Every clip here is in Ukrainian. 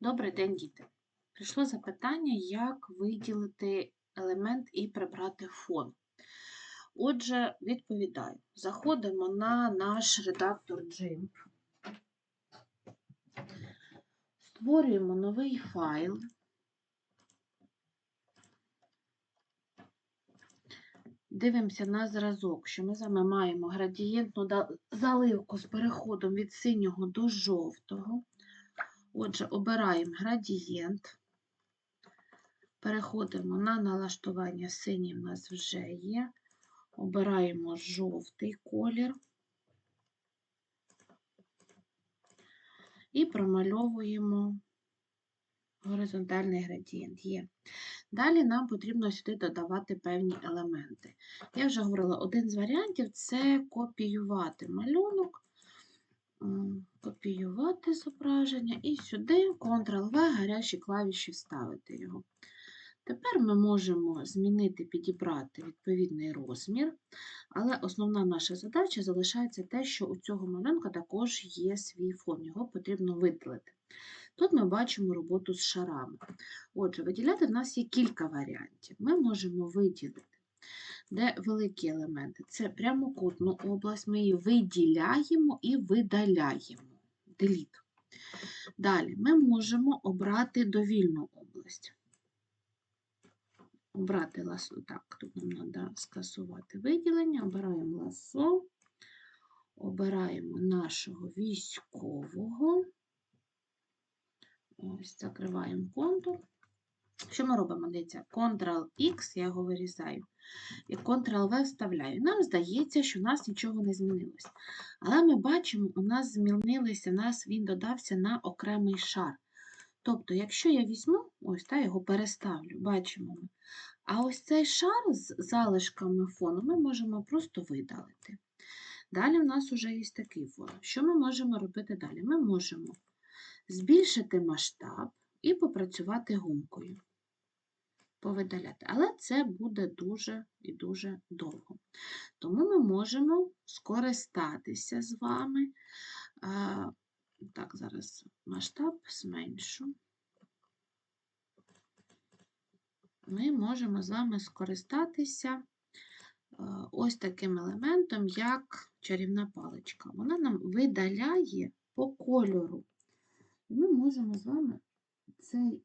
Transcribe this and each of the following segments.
Добрий день, діти! Прийшло запитання, як виділити елемент і прибрати фон. Отже, відповідаю. Заходимо на наш редактор GIMP, створюємо новий файл. Дивимося на зразок, що ми з вами маємо градієнтну заливку з переходом від синього до жовтого. Отже, обираємо градієнт, переходимо на налаштування синій в нас вже є. Обираємо жовтий колір і промальовуємо горизонтальний градієнт. Є. Далі нам потрібно сюди додавати певні елементи. Я вже говорила, один з варіантів це копіювати малюнок, копіювати зображення і сюди Ctrl-V гарячі клавіші вставити його. Тепер ми можемо змінити, підібрати відповідний розмір, але основна наша задача залишається те, що у цього малюнка також є свій фон, його потрібно виділити. Тут ми бачимо роботу з шарами. Отже, виділяти в нас є кілька варіантів. Ми можемо виділити, де великі елементи. Це прямокутну область, ми її виділяємо і видаляємо. Delete. Далі ми можемо обрати довільну область. Обрати ласо. Так, тут нам треба скасувати виділення. Обираємо ласо, обираємо нашого військового. Ось, закриваємо контур. Що ми робимо? Дивіться, Ctrl-X, я його вирізаю, і Ctrl-V вставляю. Нам здається, що у нас нічого не змінилось. Але ми бачимо, у нас змінилися, нас він додався на окремий шар. Тобто, якщо я візьму, ось та його переставлю, бачимо ми. А ось цей шар з залишками фону ми можемо просто видалити. Далі в нас вже є такий фон. Що ми можемо робити далі? Ми можемо збільшити масштаб і попрацювати гумкою. Повидаляти. Але це буде дуже і дуже довго. Тому ми можемо скористатися з вами. Так, зараз масштаб зменшу. Ми можемо з вами скористатися ось таким елементом, як чарівна паличка. Вона нам видаляє по кольору. Ми можемо з вами цей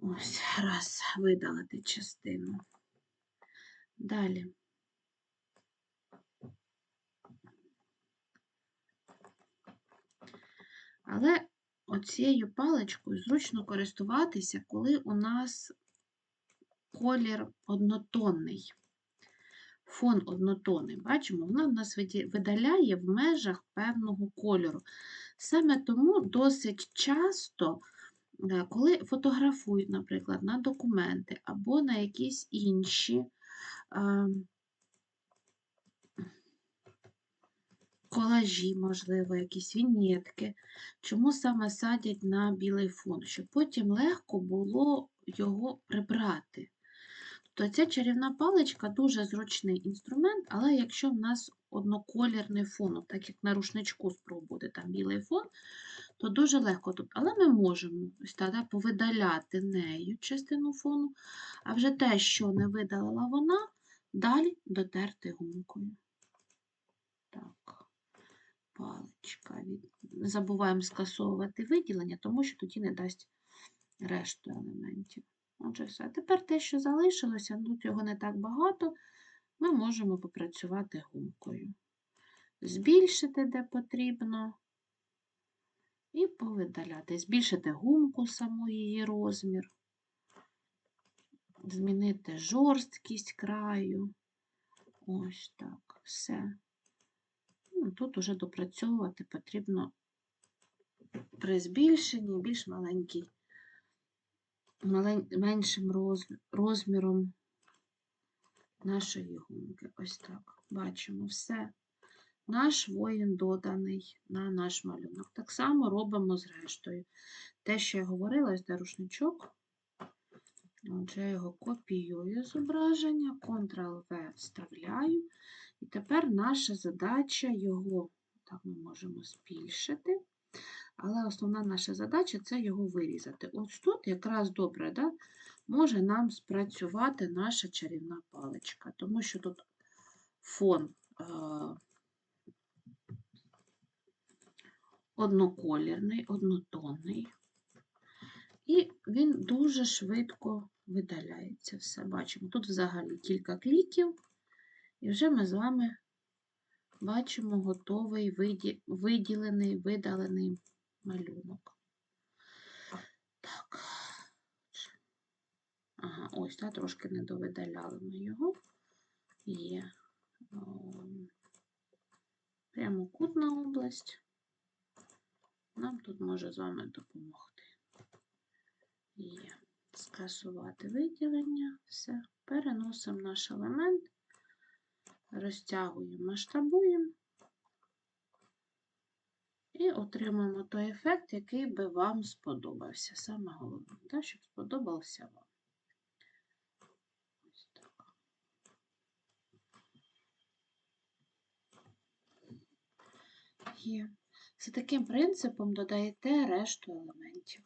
ось раз видалити частину. Далі. Але оцією паличкою зручно користуватися, коли у нас колір однотонний, фон однотонний. Бачимо, вона в нас видаляє в межах певного кольору. Саме тому досить часто, коли фотографують, наприклад, на документи або на якісь інші е, колажі, можливо, якісь вінєтки. Чому саме садять на білий фон? Щоб потім легко було його прибрати. То ця чарівна паличка дуже зручний інструмент, але якщо в нас одноколірний фон, так як на рушничку спробувати там білий фон, то дуже легко тут. Але ми можемо ось так повидаляти нею частину фону, а вже те, що не видалила вона, далі дотерти гумкою. Так, паличка. Не забуваємо скасовувати виділення, тому що тоді не дасть решту елементів. Отже, все. Тепер те, що залишилося, ну, тут його не так багато, ми можемо попрацювати гумкою. Збільшити, де потрібно, і повидаляти. Збільшити гумку саму її розмір, змінити жорсткість краю. Ось так, все. Ну, Тут уже допрацьовувати потрібно при збільшенні більш маленький малень- меншим роз- розміром нашої гумки. Ось так. Бачимо все. Наш воїн доданий на наш малюнок. Так само робимо з рештою. Те, що я говорила, ось рушничок. Отже, я його копіюю зображення, Ctrl-V вставляю І тепер наша задача його, так ми можемо збільшити, але основна наша задача це його вирізати. Ось тут якраз добре, да, може нам спрацювати наша чарівна паличка, тому що тут фон е, одноколірний, однотонний. І він дуже швидко видаляється. Все бачимо. Тут взагалі кілька кліків, і вже ми з вами бачимо готовий виді- виділений, видалений малюнок. Так. Ага, ось, та, трошки не довидаляли ми його. Є ем, прямокутна область. Нам тут може з вами допомогти. Є. Скасувати виділення. Все. Переносимо наш елемент, розтягуємо, масштабуємо і отримаємо той ефект, який би вам сподобався. Саме головне, так, щоб сподобався вам. Є. За таким принципом додаєте решту елементів.